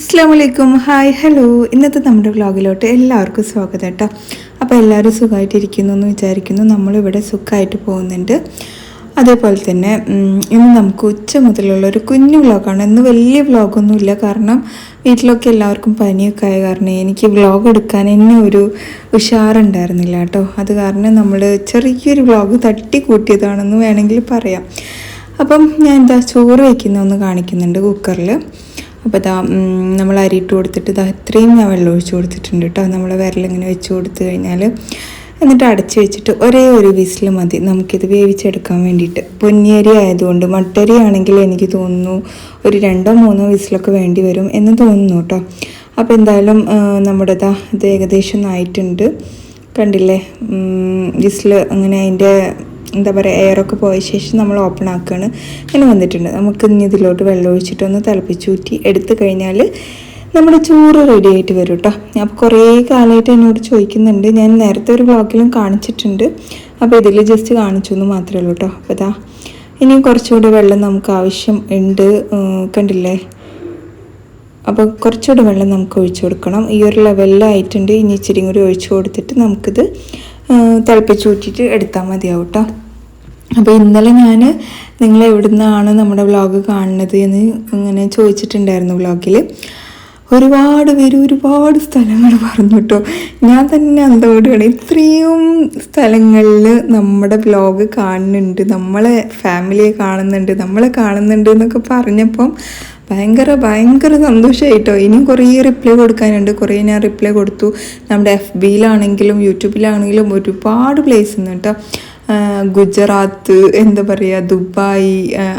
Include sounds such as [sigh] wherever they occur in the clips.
അസ്സാം വലൈക്കും hi hello ഇന്നത്തെ നമ്മുടെ വ്ളോഗിലോട്ട് എല്ലാവർക്കും സ്വാഗതം കേട്ടോ. അപ്പോൾ എല്ലാവരും സുഖമായിട്ടിരിക്കുന്നു എന്ന് വിചാരിക്കുന്നു. നമ്മളിവിടെ സുഖമായിട്ട് പോകുന്നുണ്ട്. അതേപോലെ തന്നെ ഇന്ന് നമുക്ക് ഉച്ച മുതലുള്ള ഒരു കുഞ്ഞു വ്ളോഗാണ്. ഇന്ന് വലിയ വ്ളോഗൊന്നുമില്ല. കാരണം വീട്ടിലൊക്കെ എല്ലാവർക്കും പനിയൊക്കെ ആയ കാരണം എനിക്ക് വ്ളോഗ് എടുക്കാൻ എന്നെ ഒരു ഉഷാറുണ്ടായിരുന്നില്ല കേട്ടോ. അത് കാരണം നമ്മൾ ചെറിയൊരു വ്ളോഗ് തട്ടി കൂട്ടിയതാണെന്ന് വേണമെങ്കിൽ പറയാം. അപ്പം ഞാൻ എന്താ ചോറ് വയ്ക്കുന്ന ഒന്ന് കാണിക്കുന്നുണ്ട് കുക്കറിൽ അപ്പോൾ ഇതാ നമ്മൾ അരിയിട്ട് കൊടുത്തിട്ട് ഇതാ ഇത്രയും ഞാൻ വെള്ളം ഒഴിച്ച് കൊടുത്തിട്ടുണ്ട് കേട്ടോ. നമ്മൾ വിരലിങ്ങനെ വെച്ച് കൊടുത്തു കഴിഞ്ഞാൽ എന്നിട്ട് അടച്ച് വെച്ചിട്ട് ഒരേ ഒരു വിസിൽ മതി. നമുക്കിത് വേവിച്ചെടുക്കാൻ വേണ്ടിയിട്ട്. പൊന്നിയരി ആയതുകൊണ്ട് മട്ടരി ആണെങ്കിൽ എനിക്ക് തോന്നുന്നു ഒരു രണ്ടോ മൂന്നോ വിസിലൊക്കെ വേണ്ടി വരും എന്ന് തോന്നുന്നു കേട്ടോ. അപ്പോൾ എന്തായാലും ആ, നമ്മുടെ ഇതാ ഏകദേശം ആയിട്ടുണ്ട്. കണ്ടില്ലേ? വിസിൽ അങ്ങനെ അതിന്റെ എന്താ പറയുക എയറൊക്കെ പോയ ശേഷം നമ്മൾ ഓപ്പൺ ആക്കുകയാണ് അങ്ങനെ വന്നിട്ടുണ്ട്. നമുക്ക് ഇനി ഇതിലോട്ട് വെള്ളം ഒഴിച്ചിട്ടൊന്ന് തിളപ്പിച്ചൂറ്റി എടുത്തു കഴിഞ്ഞാൽ നമ്മുടെ ചോറ് റെഡി ആയിട്ട് വരും കേട്ടോ അപ്പോൾ കുറേ കാലമായിട്ട് എന്നോട് ചോദിക്കുന്നുണ്ട്. ഞാൻ നേരത്തെ ഒരു ബ്ലോക്കിലും കാണിച്ചിട്ടുണ്ട്. അപ്പോൾ ഇതിൽ ജസ്റ്റ് കാണിച്ചു എന്ന് മാത്രമേ ഉള്ളൂ കേട്ടോ അപ്പോൾ ഇതാ ഇനിയും കുറച്ചുകൂടി വെള്ളം നമുക്ക് ആവശ്യം ഉണ്ട്. കണ്ടില്ലേ? അപ്പോൾ കുറച്ചുകൂടി വെള്ളം നമുക്ക് ഒഴിച്ചു കൊടുക്കണം. ഈ ഒരു ലെവലിലായിട്ടുണ്ട് ഇനി ഇച്ചിരി കൂടി ഒഴിച്ചു കൊടുത്തിട്ട് നമുക്കിത് തിളപ്പിച്ച് ഊറ്റിയിട്ട് എടുത്താൽ മതിയാവും കേട്ടോ അപ്പോൾ ഇന്നലെ ഞാൻ നിങ്ങൾ എവിടെ നിന്നാണ് നമ്മുടെ വ്ളോഗ് കാണുന്നത് എന്ന് അങ്ങനെ ചോദിച്ചിട്ടുണ്ടായിരുന്നു വ്ളോഗിൽ ഒരുപാട് പേര് ഒരുപാട് സ്ഥലങ്ങൾ പറഞ്ഞു കേട്ടോ ഞാൻ തന്നെ അന്തോടുകയാണ് ഇത്രയും സ്ഥലങ്ങളിൽ നമ്മുടെ വ്ളോഗ് കാണുന്നുണ്ട്. നമ്മളെ ഫാമിലിയെ കാണുന്നുണ്ട്. നമ്മളെ കാണുന്നുണ്ട് എന്നൊക്കെ പറഞ്ഞപ്പം ഭയങ്കര ഭയങ്കര സന്തോഷമായിട്ടോ ഇനിയും കുറേ റിപ്ലൈ കൊടുക്കാനുണ്ട്. കുറേ ഞാൻ റിപ്ലൈ കൊടുത്തു. നമ്മുടെ എഫ് ബിയിലാണെങ്കിലും യൂട്യൂബിലാണെങ്കിലും ഒരുപാട് പ്ലേസ് ഉണ്ട് കേട്ടോ ഗുജറാത്ത് എന്താ പറയുക ദുബായ്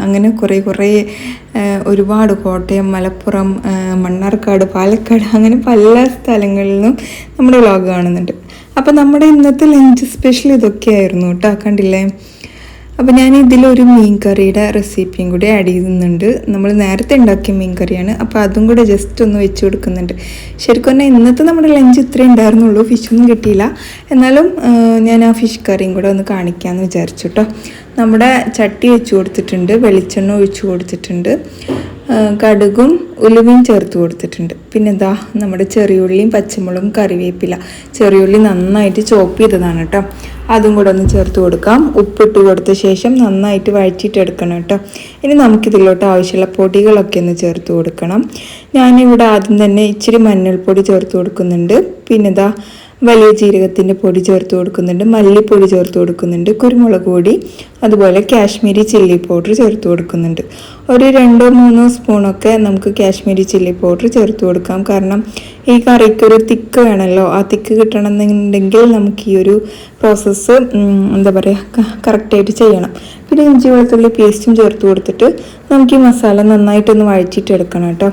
അങ്ങനെ കുറേ കുറേ ഒരുപാട് കോട്ടയം മലപ്പുറം മണ്ണാർക്കാട് പാലക്കാട് അങ്ങനെ പല സ്ഥലങ്ങളിൽ നിന്നും നമ്മുടെ വ്ളോഗ് കാണുന്നുണ്ട്. അപ്പോൾ നമ്മുടെ ഇന്നത്തെ ലഞ്ച് സ്പെഷ്യൽ ഇതൊക്കെയായിരുന്നു കേട്ടോ കണ്ടില്ലേ? അപ്പോൾ ഞാൻ ഇതിലൊരു മീൻ കറിയുടെ റെസിപ്പിയും കൂടി ആഡ് ചെയ്യുന്നുണ്ട് നമ്മൾ നേരത്തെ ഉണ്ടാക്കിയ മീൻ കറിയാണ് അപ്പോൾ അതും കൂടെ ജസ്റ്റ് ഒന്ന് വെച്ച് കൊടുക്കുന്നുണ്ട്. ശരിക്കും പറഞ്ഞാൽ ഇന്നത്തെ നമ്മുടെ ലഞ്ച് ഇത്രേ ഉണ്ടായിരുന്നുള്ളൂ. ഫിഷൊന്നും കിട്ടിയില്ല. എന്നാലും ഞാൻ ആ ഫിഷ് കറിയും കൂടെ ഒന്ന് കാണിക്കാമെന്ന് വിചാരിച്ചു കേട്ടോ നമ്മുടെ ചട്ടി വെച്ച് കൊടുത്തിട്ടുണ്ട് വെളിച്ചെണ്ണ ഒഴിച്ചു കൊടുത്തിട്ടുണ്ട് കടുകും ഉലുവയും ചേർത്ത് കൊടുത്തിട്ടുണ്ട്. പിന്നെ ഇതാ നമ്മുടെ ചെറിയുള്ളിയും പച്ചമുളകും കറിവേപ്പില. ചെറിയുള്ളി നന്നായിട്ട് ചോപ്പ് ചെയ്തതാണ് കേട്ടോ അതും കൂടെ ഒന്ന് ചേർത്ത് കൊടുക്കാം. ഉപ്പിട്ട് കൊടുത്ത ശേഷം നന്നായിട്ട് വഴറ്റിയിട്ട് എടുക്കണം കേട്ടോ ഇനി നമുക്കിതിലോട്ട് ആവശ്യമുള്ള പൊടികളൊക്കെ ഒന്ന് ചേർത്ത് കൊടുക്കണം. ഞാനിവിടെ ആദ്യം തന്നെ ഇച്ചിരി മഞ്ഞൾപ്പൊടി ചേർത്ത് കൊടുക്കുന്നുണ്ട്. പിന്നെ ഇതാ വലിയ ജീരകത്തിന്റെ പൊടി ചേർത്ത് കൊടുക്കുന്നുണ്ട് മല്ലിപ്പൊടി ചേർത്ത് കൊടുക്കുന്നുണ്ട് കുരുമുളക് പൊടി അതുപോലെ കാശ്മീരി ചില്ലി പൗഡർ ചേർത്ത് കൊടുക്കുന്നുണ്ട്. ഒരു രണ്ടോ മൂന്നോ സ്പൂണൊക്കെ നമുക്ക് കാശ്മീരി ചില്ലി പൗഡർ ചേർത്ത് കൊടുക്കാം. കാരണം ഈ കറിക്ക് ഒരു തിക്ക് വേണമല്ലോ. ആ തിക്ക് കിട്ടണമെന്നുണ്ടെങ്കിൽ നമുക്ക് ഈ ഒരു പ്രോസസ്സ് എന്താ പറയുക കറക്റ്റായിട്ട് ചെയ്യണം. പിന്നെ ഇഞ്ചി വെളുത്തുള്ളി പേസ്റ്റും ചേർത്ത് കൊടുത്തിട്ട് നമുക്ക് ഈ മസാല നന്നായിട്ടൊന്ന് വഴച്ചിട്ടെടുക്കണം കേട്ടോ.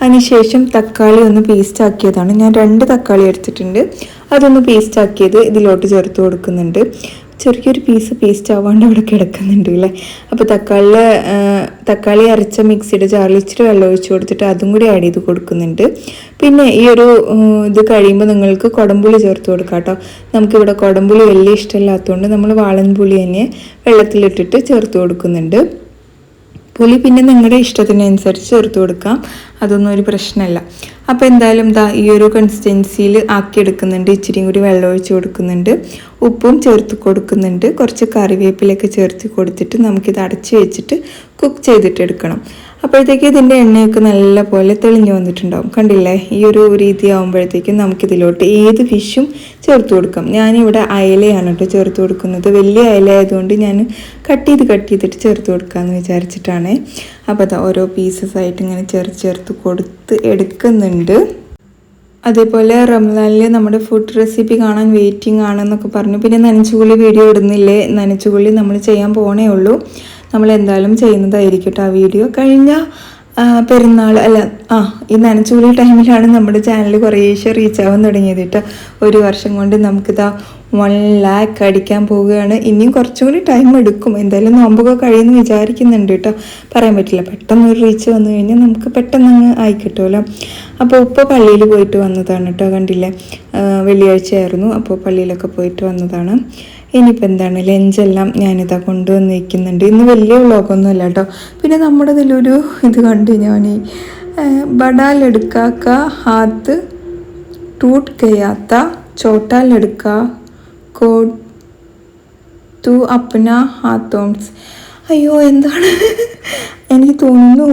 അതിനുശേഷം തക്കാളി ഒന്ന് പേസ്റ്റ് ആക്കിയതാണ്. ഞാൻ രണ്ട് തക്കാളി എടുത്തിട്ടുണ്ട്. അതൊന്ന് പേസ്റ്റ് ആക്കിയത് ഇതിലോട്ട് ചേർത്ത് കൊടുക്കുന്നുണ്ട്. ചെറിയൊരു പീസ് പേസ്റ്റ് ആവാണ്ട് അവിടെ കിടക്കുന്നുണ്ട് അല്ലേ അപ്പോൾ തക്കാളി തക്കാളി അരച്ച മിക്സിയുടെ ജാറിൽ ഇച്ചിരി വെള്ളം ഒഴിച്ച് കൊടുത്തിട്ട് അതും കൂടി ആഡ് ചെയ്ത് കൊടുക്കുന്നുണ്ട്. പിന്നെ ഈ ഒരു ഇത് കഴിയുമ്പോൾ നിങ്ങൾക്ക് കുടംപുളി ചേർത്ത് കൊടുക്കാം കേട്ടോ. നമുക്കിവിടെ കുടംപുളി വലിയ ഇഷ്ടമില്ലാത്തതുകൊണ്ട് നമ്മൾ വാളൻപുളി തന്നെ വെള്ളത്തിലിട്ടിട്ട് ചേർത്ത് കൊടുക്കുന്നുണ്ട്. പുളി പിന്നെ നിങ്ങളുടെ ഇഷ്ടത്തിനനുസരിച്ച് ചേർത്ത് കൊടുക്കാം. അതൊന്നും ഒരു പ്രശ്നമല്ല. അപ്പോൾ എന്തായാലും ദാ ഈ ഒരു കൺസിസ്റ്റൻസിയിൽ ആക്കിയെടുക്കുന്നുണ്ട്. ഇച്ചിരിയും കൂടി വെള്ളം ഒഴിച്ച് കൊടുക്കുന്നുണ്ട്. ഉപ്പും ചേർത്ത് കൊടുക്കുന്നുണ്ട്. കുറച്ച് കറിവേപ്പിലൊക്കെ ചേർത്ത് കൊടുത്തിട്ട് നമുക്കിത് അടച്ച് വെച്ചിട്ട് കുക്ക് ചെയ്തിട്ട് എടുക്കണം അപ്പോഴത്തേക്ക് ഇതിന്റെ എണ്ണയൊക്കെ നല്ലപോലെ തെളിഞ്ഞു വന്നിട്ടുണ്ടാവും. കണ്ടില്ലേ? ഈ ഒരു രീതി ആകുമ്പോഴത്തേക്കും നമുക്കിതിലോട്ട് ഏത് ഫിഷും ചേർത്ത് കൊടുക്കാം. ഞാനിവിടെ അയലയാണ് കേട്ടോ ചേർത്ത് കൊടുക്കുന്നത്. വലിയ അയല ആയതുകൊണ്ട് ഞാൻ കട്ട് ചെയ്ത് കട്ട് ചെയ്തിട്ട് ചേർത്ത് കൊടുക്കാമെന്ന് വിചാരിച്ചിട്ടാണ്. അപ്പോൾ അതാ ഓരോ പീസസ് ആയിട്ട് ഇങ്ങനെ ചേർത്ത് ചേർത്ത് കൊടുത്ത് എടുക്കുന്നുണ്ട്. അതേപോലെ റംസാനിൽ നമ്മുടെ ഫുഡ് റെസിപ്പി കാണാൻ വെയിറ്റിംഗ് ആണെന്നൊക്കെ പറഞ്ഞു. പിന്നെ നനച്ചുകുളി വീഡിയോ ഇടുന്നില്ലേ? നനച്ചുകുളി നമ്മൾ ചെയ്യാൻ പോണേ ഉള്ളൂ. നമ്മൾ എന്തായാലും ചെയ്യുന്നതായിരിക്കും ആ വീഡിയോ. കഴിഞ്ഞ പെരുന്നാൾ അല്ല ആ ഈ നനച്ചൂലി ടൈമിലാണ് നമ്മുടെ ചാനൽ കുറേശ്ശെ റീച്ച് ആവാൻ തുടങ്ങിയത് കേട്ടോ. ഒരു വർഷം കൊണ്ട് നമുക്കിതാ വൺ ലാക്ക് അടിക്കാൻ പോവുകയാണ്. ഇനിയും കുറച്ചും കൂടി ടൈം എടുക്കും. എന്തായാലും നോമ്പൊക്കെ കഴിയുമെന്ന് വിചാരിക്കുന്നുണ്ട് കേട്ടോ. പറയാൻ പറ്റില്ല. പെട്ടെന്ന് ഒരു റീച്ച് വന്നു കഴിഞ്ഞാൽ നമുക്ക് പെട്ടെന്ന് അങ്ങ് ആയി കിട്ടുമല്ലോ. അപ്പോൾ ഉപ്പ പള്ളിയിൽ പോയിട്ട് വന്നതാണ് കേട്ടോ കണ്ടില്ലേ? വെള്ളിയാഴ്ചയായിരുന്നു. അപ്പോൾ പള്ളിയിലൊക്കെ പോയിട്ട് വന്നതാണ്. ഇനിയിപ്പോൾ എന്താണ്? ലഞ്ചെല്ലാം ഞാനിതാ കൊണ്ടുവന്നിരിക്കുന്നുണ്ട് ഇന്ന് വലിയ വ്ലോഗൊന്നും ഇല്ല കേട്ടോ പിന്നെ നമ്മുടെ ഇതിലൊരു ഇത് കണ്ടു ഞാൻ ഈ ബഡാലെടുക്കാക്ക ഹാത്ത് ടൂട്ട് കയ്യാത്ത ചോട്ടാലെടുക്ക കോട്ട് തു അപ്പന ഹാത്തോംസ്. അയ്യോ എന്താണ്? എനിക്ക് തോന്നുന്നു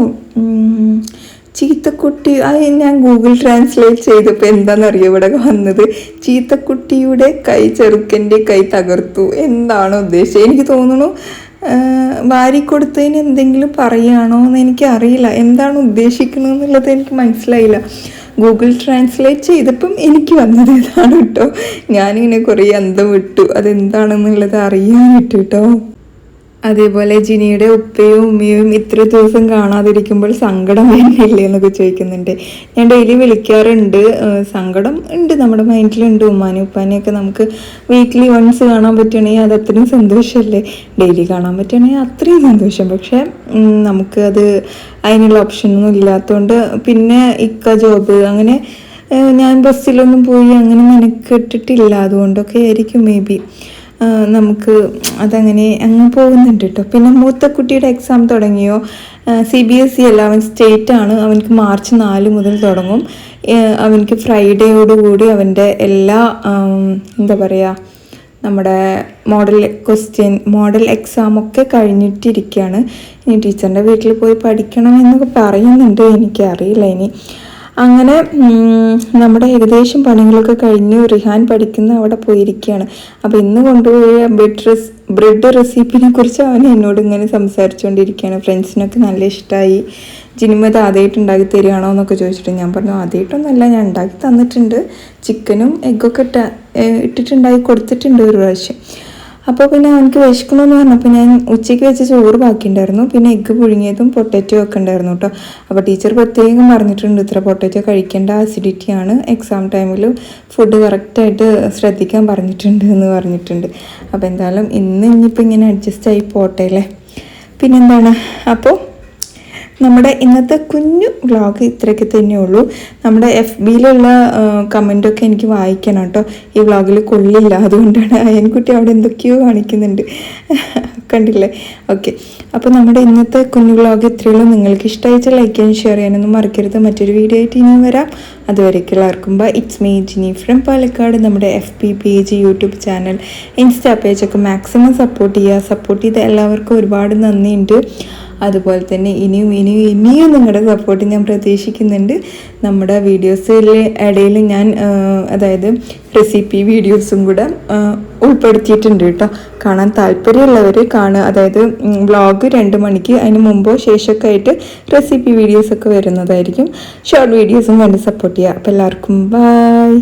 ചീത്തക്കുട്ടി അത് ഞാൻ ഗൂഗിൾ ട്രാൻസ്ലേറ്റ് ചെയ്തപ്പോൾ എന്താണെന്നറിയോ ഇവിടെ വന്നത്? ചീത്തക്കുട്ടിയുടെ കൈ ചെറുക്കന്റെ കൈ തകർത്തു എന്താണോ ഉദ്ദേശിച്ചത് എനിക്ക് തോന്നുന്നു വാരി കൊടുത്തതിന് എന്തെങ്കിലും പറയുകയാണോ എന്ന് എനിക്ക് അറിയില്ല എന്താണ് ഉദ്ദേശിക്കുന്നത് എന്നുള്ളത് എനിക്ക് മനസ്സിലായില്ല. ഗൂഗിൾ ട്രാൻസ്ലേറ്റ് ചെയ്തപ്പം എനിക്ക് വന്നത് ഇതാണ് കേട്ടോ. ഞാനിങ്ങനെ കുറേ അന്തം വിട്ടു. അതെന്താണെന്നുള്ളത് അറിയാനിട്ട് കേട്ടോ. അതേപോലെ ജിനിയുടെ ഉപ്പയും ഉമ്മയും ഇത്ര ദിവസം കാണാതിരിക്കുമ്പോൾ സങ്കടം വരുന്നില്ലേ എന്നൊക്കെ ചോദിക്കുന്നുണ്ട്. ഞാൻ ഡെയിലി വിളിക്കാറുണ്ട്. സങ്കടം ഉണ്ട്. നമ്മുടെ മൈൻഡിലുണ്ട്. ഉമ്മാനും ഉപ്പാനെയൊക്കെ നമുക്ക് വീക്ക്ലി വൺസ് കാണാൻ പറ്റുകയാണെങ്കിൽ അത് അത്രയും സന്തോഷമല്ലേ? ഡെയിലി കാണാൻ പറ്റുകയാണെങ്കിൽ അത്രയും സന്തോഷം. പക്ഷേ നമുക്ക് അത് അതിനുള്ള ഓപ്ഷനൊന്നും ഇല്ലാത്തതുകൊണ്ട് പിന്നെ ഇക്ക ജോബ് അങ്ങനെ ഞാൻ ബസ്സിലൊന്നും പോയി അങ്ങനെ മെനക്കെട്ടിട്ടില്ല. അതുകൊണ്ടൊക്കെ ആയിരിക്കും മേ ബി നമുക്ക് അതങ്ങനെ അങ്ങ് പോകുന്നുണ്ട് കേട്ടോ പിന്നെ മൂത്ത കുട്ടിയുടെ എക്സാം തുടങ്ങിയോ സി ബി എസ് ഇ അല്ല അവൻ സ്റ്റേറ്റ് ആണ്. അവനക്ക് മാർച്ച് നാല് മുതൽ തുടങ്ങും. അവനക്ക് ഫ്രൈഡേയോടുകൂടി അവന്റെ എല്ലാ എന്താ പറയുക നമ്മുടെ മോഡൽ ക്വസ്റ്റ്യൻ മോഡൽ എക്സാം ഒക്കെ കഴിഞ്ഞിട്ടിരിക്കുകയാണ് ഇനി ടീച്ചറിന്റെ വീട്ടിൽ പോയി പഠിക്കണം എന്നൊക്കെ പറയുന്നുണ്ട് എനിക്കറിയില്ല ഇനി. അങ്ങനെ നമ്മുടെ ഏകദേശം പണികളൊക്കെ കഴിഞ്ഞ് റിഹാൻ പഠിക്കുന്ന അവിടെ പോയിരിക്കുകയാണ്. അപ്പോൾ ഇന്ന് കൊണ്ടുപോയ ബ്രെഡ് റെസ് ബ്രെഡ് റെസിപ്പിനെ കുറിച്ച് അവൻ എന്നോട് ഇങ്ങനെ സംസാരിച്ചുകൊണ്ടിരിക്കുകയാണ്. ഫ്രണ്ട്സിനൊക്കെ നല്ല ഇഷ്ടമായി. ജിനിമത് ആദ്യമായിട്ട് ഉണ്ടാക്കി തരികയാണോ എന്നൊക്കെ ചോദിച്ചിട്ട് ഞാൻ പറഞ്ഞു ആദ്യമായിട്ടൊന്നുമല്ല ഞാൻ ഉണ്ടാക്കി തന്നിട്ടുണ്ട്. ചിക്കനും എഗ്ഗൊക്കെ ഇട്ട ഇട്ടിട്ടുണ്ടാക്കി കൊടുത്തിട്ടുണ്ട് ഒരു പ്രാവശ്യം. അപ്പോൾ പിന്നെ അവനക്ക് വിശക്കണമെന്ന് പറഞ്ഞപ്പോൾ ഞാൻ ഉച്ചയ്ക്ക് വെച്ച ചോറ് ബാക്കിയുണ്ടായിരുന്നു. പിന്നെ എഗ്ഗ് പുഴുങ്ങിയതും പൊട്ടറ്റോ ഒക്കെ ഉണ്ടായിരുന്നു കേട്ടോ അപ്പോൾ ടീച്ചർ പ്രത്യേകം പറഞ്ഞിട്ടുണ്ട് ഇത്ര പൊട്ടറ്റോ കഴിക്കേണ്ട ആസിഡിറ്റിയാണ് എക്സാം ടൈമിൽ ഫുഡ് കറക്റ്റായിട്ട് ശ്രദ്ധിക്കാൻ പറഞ്ഞിട്ടുണ്ട് എന്ന് പറഞ്ഞിട്ടുണ്ട്. അപ്പോൾ എന്തായാലും ഇന്ന് ഇനിയിപ്പോൾ ഇങ്ങനെ അഡ്ജസ്റ്റ് ആയി പോട്ടെ അല്ലേ? പിന്നെന്താണ്? അപ്പോൾ നമ്മുടെ ഇന്നത്തെ കുഞ്ഞു വ്ളോഗ് ഇത്രയൊക്കെ തന്നെയുള്ളൂ. നമ്മുടെ എഫ് ബിയിലുള്ള കമന്റൊക്കെ എനിക്ക് വായിക്കണം കേട്ടോ. ഈ വ്ളോഗിൽ കൊള്ളില്ല. അതുകൊണ്ടാണ് അയൻകുട്ടി അവിടെ എന്തൊക്കെയോ കാണിക്കുന്നുണ്ട്. [laughs] കണ്ടില്ലേ? ഓക്കെ അപ്പോൾ നമ്മുടെ ഇന്നത്തെ കുഞ്ഞു വ്ളോഗ് ഇത്രയുള്ളൂ നിങ്ങൾക്ക് ഇഷ്ടമായിച്ച ലൈക്ക് ചെയ്യാൻ ഷെയർ ചെയ്യാനൊന്നും മറക്കരുത്. മറ്റൊരു വീഡിയോ ആയിട്ട് ഇനിയും വരാം. അതുവരേക്കും എല്ലാവർക്കും bye it's me Jini from Palakkad. നമ്മുടെ F P page YouTube channel Insta പേജൊക്കെ maximum support ചെയ്യുക. സപ്പോർട്ട് ചെയ്ത എല്ലാവർക്കും ഒരുപാട് നന്ദിയുണ്ട്. അതുപോലെ തന്നെ ഇനിയും ഇനിയും ഇനിയും നിങ്ങളുടെ സപ്പോർട്ട് ഞാൻ പ്രതീക്ഷിക്കുന്നുണ്ട്. നമ്മുടെ വീഡിയോസിൽ ഇടയിൽ ഞാൻ അതായത് റെസിപ്പി വീഡിയോസും കൂടെ ഉൾപ്പെടുത്തിയിട്ടുണ്ട് കേട്ടോ. കാണാൻ താല്പര്യമുള്ളവർ കാണുക. അതായത് വ്ളോഗ് രണ്ട് മണിക്ക് അതിന് മുമ്പോ ശേഷമൊക്കെ ആയിട്ട് റെസിപ്പി വീഡിയോസൊക്കെ വരുന്നതായിരിക്കും. ഷോർട്ട് വീഡിയോസും കണ്ട് സപ്പോർട്ട് ചെയ്യുക. അപ്പോൾ എല്ലാവർക്കും ബൈ